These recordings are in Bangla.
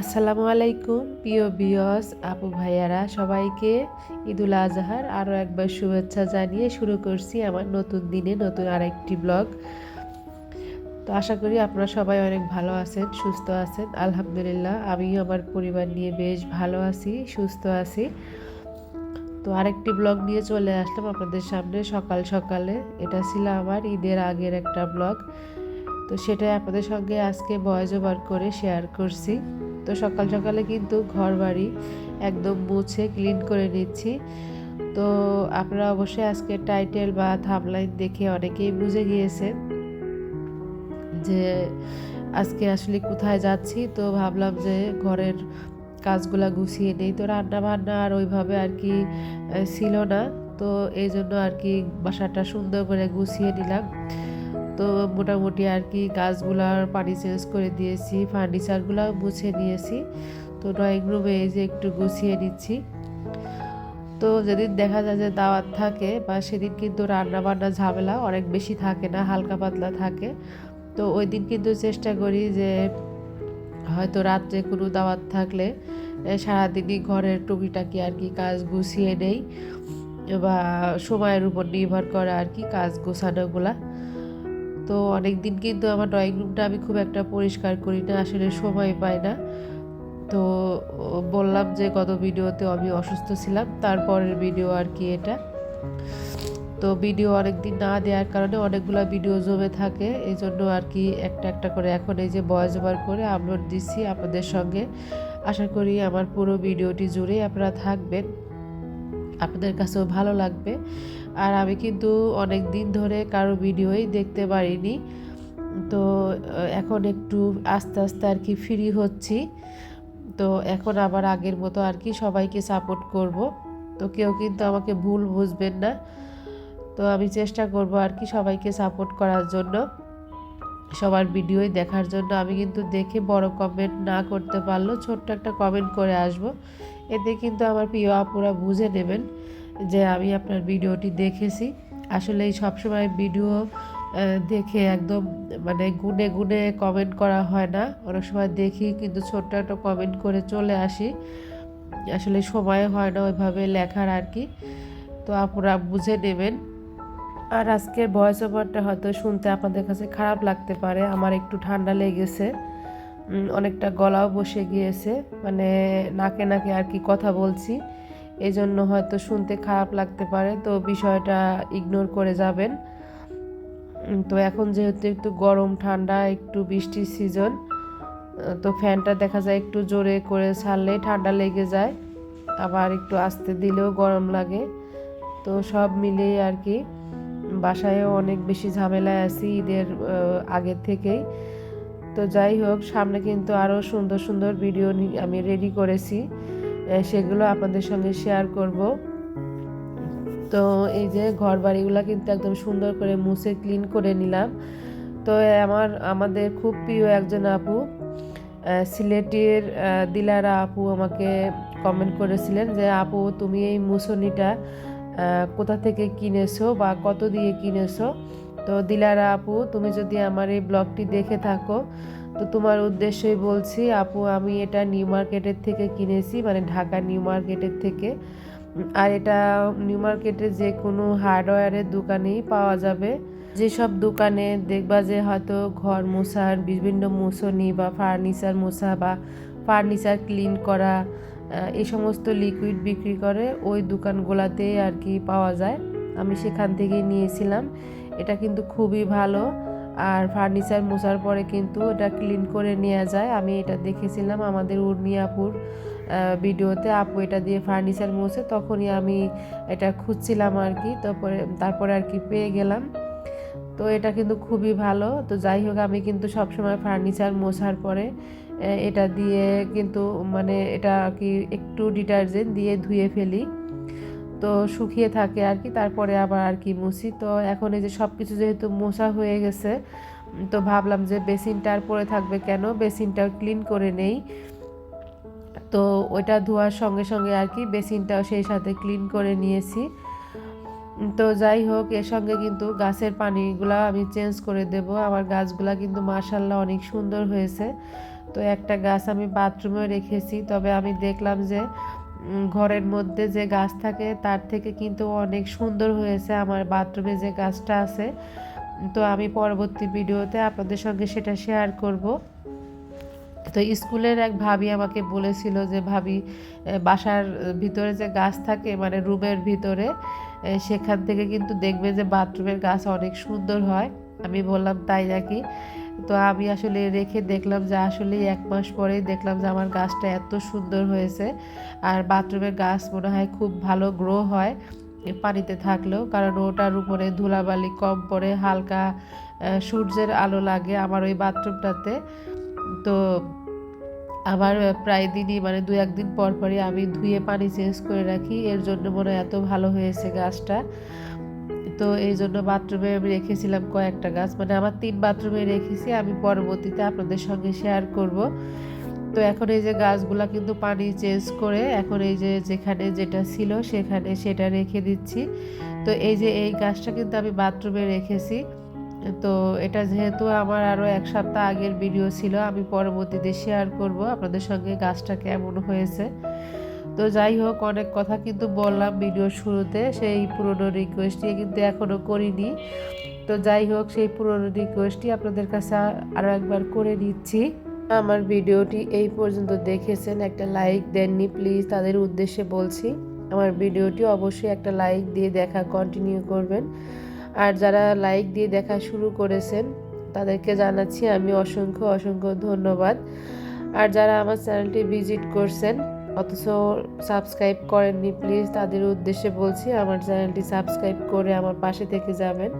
আসসালামু আলাইকুম, প্রিয় বিয়স আপু ভাইয়ারা, সবাইকে ঈদুল আজহার আরও একবার শুভেচ্ছা জানিয়ে শুরু করছি আমার নতুন দিনে নতুন আরেকটি ব্লগ। তো আশা করি আপনারা সবাই অনেক ভালো আছেন, সুস্থ আছেন। আলহামদুলিল্লাহ, আমিও আমার পরিবার নিয়ে বেশ ভালো আছি, সুস্থ আছি। তো আরেকটি ব্লগ নিয়ে চলে আসলাম আপনাদের সামনে সকাল সকালে। এটা ছিল আমার ঈদের আগের একটা ব্লগ। তো সেটাই আপনাদের সঙ্গে আজকে ভয়েস ওভার করে শেয়ার করছি। তো সকাল সকালে কিন্তু ঘর বাড়ি একদম মুছে ক্লিন করে নিচ্ছি। তো আপনারা অবশ্যই আজকে টাইটেল বা থামলাইন দেখে অনেকেই বুঝে গিয়েছেন যে আজকে আসলে কোথায় যাচ্ছি। তো ভাবলাম যে ঘরের কাজগুলা গুছিয়ে নেই। তো রান্না বান্না আর ওইভাবে আর কি ছিল না। তো এই জন্য আর কি বাসাটা সুন্দর করে গুছিয়ে নিলাম। তো মোটামুটি আর কি গাছগুলার পানি চেঞ্জ করে দিয়েছি, ফার্নিচারগুলো মুছে নিয়েছি। তো ড্রয়িং রুমে এই যে একটু গুছিয়ে নিচ্ছি। তো যেদিন দেখা যায় যে দাওয়াত থাকে বা সেদিন কিন্তু রান্না বান্না ঝামেলা অনেক বেশি থাকে না, হালকা পাতলা থাকে। তো ওই দিন কিন্তু চেষ্টা করি যে হয়তো রাত্রে কোনো দাওয়াত থাকলে সারাদিনই ঘরের টুকিটাকি আর কি কাজ গুছিয়ে নেই বা সময়ের উপর নির্ভর করে আর কি কাজ গোছানোগুলা। তো অনেক দিন কিন্তু আমার ড্রয়িং রুমটা আমি খুব একটা পরিষ্কার করি না, আসলে সময় পাই না। তো বললাম যে গত ভিডিওতে আমি অসুস্থ ছিলাম, তারপরের ভিডিও আর কি এটা। তো ভিডিও অনেক দিন না দেওয়ার কারণে অনেকগুলো ভিডিও জমে থাকে এই জন্য আর কি একটা একটা করে এখন এই যে বয়স ওভার করে আপলোড দিচ্ছি আপনাদের সঙ্গে। আশা করি আমার পুরো ভিডিওটি জুড়ে আপনারা থাকবেন। আপনাদের কাছেও ভালো লাগবে। আর আমি কিন্তু অনেক দিন ধরে কারও ভিডিওই দেখতে পারিনি। তো এখন একটু আস্তে আস্তে আর কি ফ্রি হচ্ছি। তো এখন আবার আগের মতো আর কি সবাইকে সাপোর্ট করব। তো কেউ কিন্তু আমাকে ভুল বুঝবেন না। তো আমি চেষ্টা করব আর কি সবাইকে সাপোর্ট করার জন্য। সবার ভিডিওই দেখার জন্য। আমি কিন্তু দেখে বড় কমেন্ট না করতে পারলেও ছোট্ট একটা কমেন্ট করে আসব। এতে কিন্তু আমার প্রিয় আপুরা বুঝে নেবেন। যে আমি আপনার ভিডিওটি দেখেছি। আসলে এই সবসময় ভিডিও দেখে একদম মানে গুনে গুনে কমেন্ট করা হয় না। অনেক সময় দেখি কিন্তু ছোট্ট একটা কমেন্ট করে চলে আসি। আসলে সময় হয় না ওইভাবে লেখার আর কি। তো আপনারা বুঝে নেবেন। আর আজকের ভয়েস ওভারটা হয়তো শুনতে আপনাদের কাছে খারাপ লাগতে পারে। আমার একটু ঠান্ডা লেগেছে। অনেকটা গলাও বসে গিয়েছে। মানে নাকে নাকে আর কি কথা বলছি। এই জন্য হয়তো শুনতে খারাপ লাগতে পারে, তো বিষয়টা ইগনোর করে যাবেন। তো এখন যেহেতু একটু গরম, ঠান্ডা, একটু বৃষ্টির সিজন তো ফ্যানটা দেখা যায় একটু জোরে করে ছাড়লেই ঠান্ডা লেগে যায়, আবার একটু আস্তে দিলেও গরম লাগে। তো সব মিলিয়ে আর কি, বাসায়ও অনেক বেশি ঝামেলায় আছি ঈদের আগের থেকেই। তো যাই হোক, সামনে কিন্তু আরও সুন্দর সুন্দর ভিডিও আমি রেডি করেছি। সেগুলো আপনাদের সঙ্গে শেয়ার করব। তো এই যে ঘর বাড়িগুলো কিন্তু একদম সুন্দর করে মুছে ক্লিন করে নিলাম। তো আমার, আমাদের খুব প্রিয় একজন আপু সিলেটের দিলারা আপু আমাকে কমেন্ট করেছিলেন যে, আপু, তুমি এই মুসনিটা কোথা থেকে কিনেছো বা কত দিয়ে কিনেছো? তো দিলারা আপু, তুমি যদি আমার এই ব্লগটি দেখে থাকো তো তোমার উদ্দেশ্যই বলছি, আপু, আমি এটা নিউ মার্কেটের থেকে কিনেছি মানে ঢাকা নিউ মার্কেটের থেকে। আর এটা নিউ মার্কেটে যে কোনো হার্ডওয়্যারের দোকানেই পাওয়া যাবে। যেসব দোকানে দেখবা যে হয়তো ঘর মোছার, বিভিন্ন মুছনি বা ফার্নিচার মোছা বা ফার্নিচার ক্লিন করা এই সমস্ত লিকুইড বিক্রি করে ওই দোকানগুলোতে আর কি পাওয়া যায়। আমি সেখান থেকেই নিয়েছিলাম। এটা কিন্তু খুবই ভালো। আর ফার্নিচার মোছার পরে কিন্তু এটা ক্লিন করে নেওয়া যায়। আমি এটা দেখেছিলাম আমাদের উর্মিয়াপুর ভিডিওতে। আপু এটা দিয়ে ফার্নিচার মোছে, তখনই আমি এটা খুঁজছিলাম আর কি। তারপরে তারপরে আর কি পেয়ে গেলাম। তো এটা কিন্তু খুবই ভালো। তো যাই হোক, আমি কিন্তু সবসময় ফার্নিচার মোছার পরে এটা দিয়ে কিন্তু মানে এটা কি একটু ডিটারজেন্ট দিয়ে ধুয়ে ফেলি। তো শুকিয়ে থাকে আর কি। তারপরে আবার আর কি মুছি। তো এখন এই যে সব কিছু যেহেতু মোছা হয়ে গেছে, তো ভাবলাম যে বেসিনটা আর পরে থাকবে কেন? বেসিনটাও ক্লিন করে নেই। তো ওইটা ধোয়ার সঙ্গে সঙ্গে আর কি বেসিনটাও সেই সাথে ক্লিন করে নিয়েছি। তো যাই হোক, এর সঙ্গে কিন্তু গাছের পানিগুলো আমি চেঞ্জ করে দেব। আমার গাছগুলা কিন্তু মার্শাল্লাহ অনেক সুন্দর হয়েছে। তো একটা গাছ আমি বাথরুমে রেখেছি, তবে আমি দেখলাম যে ঘরের মধ্যে যে গাছ থাকে তার থেকে কিন্তু অনেক সুন্দর হয়েছে আমার বাথরুমে যে গাছটা আছে। তো আমি পরবর্তী ভিডিওতে আপনাদের সঙ্গে সেটা শেয়ার করব। তো স্কুলের এক ভাবি আমাকে বলেছিল যে, ভাবি বাসার ভিতরে যে গাছ থাকে মানে রুমের ভিতরে সেখান থেকে কিন্তু দেখবে যে বাথরুমের গাছ অনেক সুন্দর হয়। আমি বললাম, তাই নাকি? তো আমি আসলে রেখে দেখলাম যে আসলে এক মাস পরেই দেখলাম যে আমার গাছটা এত সুন্দর হয়েছে। আর বাথরুমের গাছ মনে হয় খুব ভালো গ্রো হয় পানিতে থাকলেও, কারণ ওটার উপরে ধুলাবালি কম পড়ে, হালকা সূর্যের আলো লাগে আমার ওই বাথরুমটাতে। তো আমার প্রায় দিনই মানে দু একদিন পর পরই আমি ধুয়ে পানি চেঞ্জ করে রাখি। এর জন্য মনে হয় এত ভালো হয়েছে গাছটা। তো এই জন্য বাথরুমে আমি রেখেছিলাম কয়েকটা গাছ। মানে আমার তিন বাথরুমে রেখেছি, আমি পরবর্তীতে আপনাদের সঙ্গে শেয়ার করব। তো এখন এই যে গাছগুলা কিন্তু পানি চেঞ্জ করে, এখন এই যে যেখানে যেটা ছিল সেখানে সেটা রেখে দিচ্ছি। তো এই যে এই গাছটা কিন্তু আমি বাথরুমে রেখেছি। তো এটা যেহেতু আমার আরও এক সপ্তাহ আগের ভিডিও ছিল, আমি পরবর্তীতে শেয়ার করব আপনাদের সঙ্গে গাছটা কেমন হয়েছে। তো যাই হোক, অনেক কথা কিন্তু বললাম ভিডিওর শুরুতে, সেই পুরনো রিকোয়েস্টটি কিন্তু এখনও করিনি। তো যাই হোক, সেই পুরনো রিকোয়েস্টটি আপনাদের কাছে আরও একবার করে নিচ্ছি। আমার ভিডিওটি এই পর্যন্ত দেখেছেন, একটা লাইক দেননি প্লিজ তাদের উদ্দেশ্যে বলছি। আমার ভিডিওটি অবশ্যই একটা লাইক দিয়ে দেখা কন্টিনিউ করবেন। আর যারা লাইক দিয়ে দেখা শুরু করেছেন, তাদেরকে জানাচ্ছি আমি অসংখ্য অসংখ্য ধন্যবাদ। আর যারা আমার চ্যানেলটি ভিজিট করছেন অথচ সাবস্ক্রাইব করেননি প্লিজ তাদের উদ্দেশ্যে বলছি আমার চ্যানেলটি সাবস্ক্রাইব করে আমার পাশে থেকে যাবেন।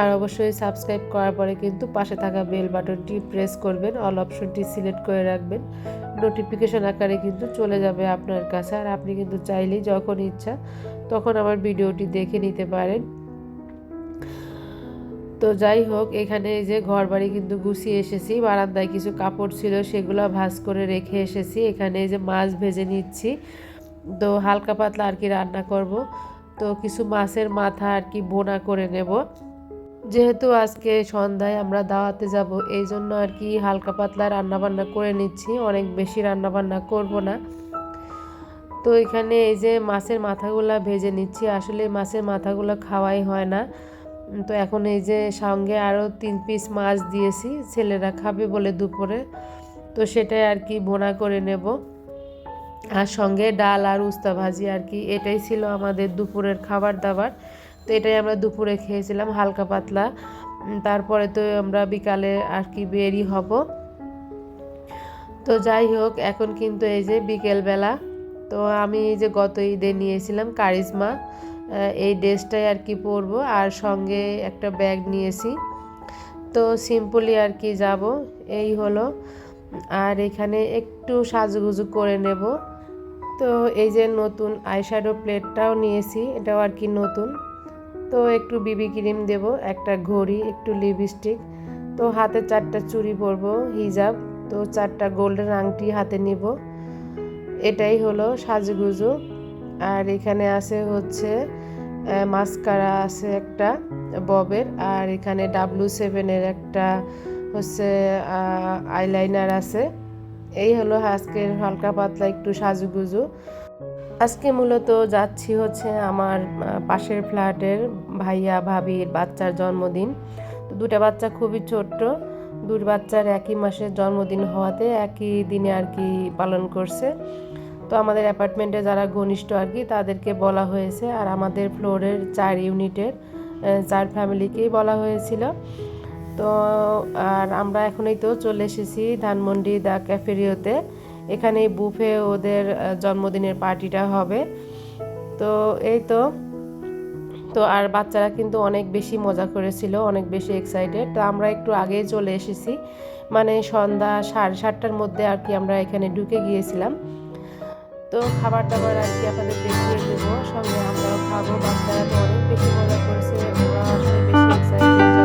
আর অবশ্যই সাবস্ক্রাইব করার পরে কিন্তু পাশে থাকা বেল বাটনটি প্রেস করবেন অল অপশনটি সিলেক্ট করে রাখবেন। নোটিফিকেশন আকারে কিন্তু চলে যাবে আপনার কাছে। আর আপনি কিন্তু চাইলেই যখন ইচ্ছা তখন আমার ভিডিওটি দেখে নিতে পারেন। তো যাই হোক, এখানে এই যে ঘর বাড়ি কিন্তু গুছিয়ে এসেছি। বারান্দায় কিছু কাপড় ছিল, সেগুলো ভাজ করে রেখে এসেছি। এখানে এই যে মাছ ভেজে নিচ্ছি। তো হালকা পাতলা আর কি রান্না করব। তো কিছু মাছের মাথা আর কি বোনা করে নেব। যেহেতু আজকে সন্ধ্যায় আমরা দাওয়াতে যাব, এই জন্য আর কি হালকা পাতলা রান্না বান্না করে নিচ্ছি। অনেক বেশি রান্না বান্না করব না। তো এখানে এই যে মাছের মাথাগুলা ভেজে নিচ্ছি। আসলে মাছের মাথাগুলো খাওয়াই হয় না। তো এখন এই যে সঙ্গে আরও তিন পিস মাছ দিয়েছি, ছেলেরা খাবে বলে দুপুরে। তো সেটাই আর কি বোনা করে নেব। আর সঙ্গে ডাল আর উস্তা ভাজি আর কি, এটাই ছিল আমাদের দুপুরের খাবার দাবার। তো এটাই আমরা দুপুরে খেয়েছিলাম, হালকা পাতলা। তারপরে তো আমরা বিকালে আর কি বেরি হব। তো যাই হোক, এখন কিন্তু এই যে বিকেলবেলা। তো আমি এই যে গত ঈদে নিয়েছিলাম কারিজমা। এই ড্রেসটাই আর কি পরবো আর সঙ্গে একটা ব্যাগ নিয়েছি। তো সিম্পলি আর কি যাব, এই হলো। আর এখানে একটু সাজুগুজু করে নেব। তো এই যে নতুন আইশ্যাডো প্লেটটাও নিয়েছি, এটাও আর কি নতুন। তো একটু বিবি ক্রিম দেব, একটা ঘড়ি, একটু লিপস্টিক। তো হাতে চারটা চুড়ি পরবো, হিজাব। তো চারটা গোল্ডেন আংটি হাতে নিব। এটাই হলো সাজুগুজু। আর এখানে আছে হচ্ছে মাস্কারা আছে একটা ববের, আর এখানে ডাব্লু সেভেনের একটা হচ্ছে আইলাইনার আছে। এই হলো আজকের হালকা পাতলা একটু সাজুগুজু। আজকে মূলত যাচ্ছি হচ্ছে আমার পাশের ফ্ল্যাটের ভাইয়া, ভাবির বাচ্চার জন্মদিন। তো দুটা বাচ্চা খুবই ছোট্ট, দুই বাচ্চার একই মাসের জন্মদিন হওয়াতে একই দিনে আর কি পালন করছে। তো আমাদের অ্যাপার্টমেন্টে যারা ঘনিষ্ঠ আর কি, তাদেরকে বলা হয়েছে আর আমাদের ফ্লোরের চার ইউনিটের চার ফ্যামিলিকেই বলা হয়েছিল। তো, আর আমরা এখনই তো চলে এসেছি ধানমন্ডি দ্য ক্যাফেরিওতে। এখানে বুফে ওদের জন্মদিনের পার্টিটা হবে। তো, এই তো। তো, আর বাচ্চারা কিন্তু অনেক বেশি মজা করেছিল, অনেক বেশি এক্সাইটেড তো, আমরা একটু আগেই চলে এসেছি। মানে সন্ধ্যা সাড়ে সাতটার মধ্যে আর কি আমরা এখানে ঢুকে গিয়েছিলাম। তো খাবার দাবার আর কি আপনাদের দেখিয়ে দেবো। সঙ্গে আমরাও খাব। বাচ্চারা তো অনেক বেশি মজা করছে। ওরা আসলে বেশি এক্সাইটেড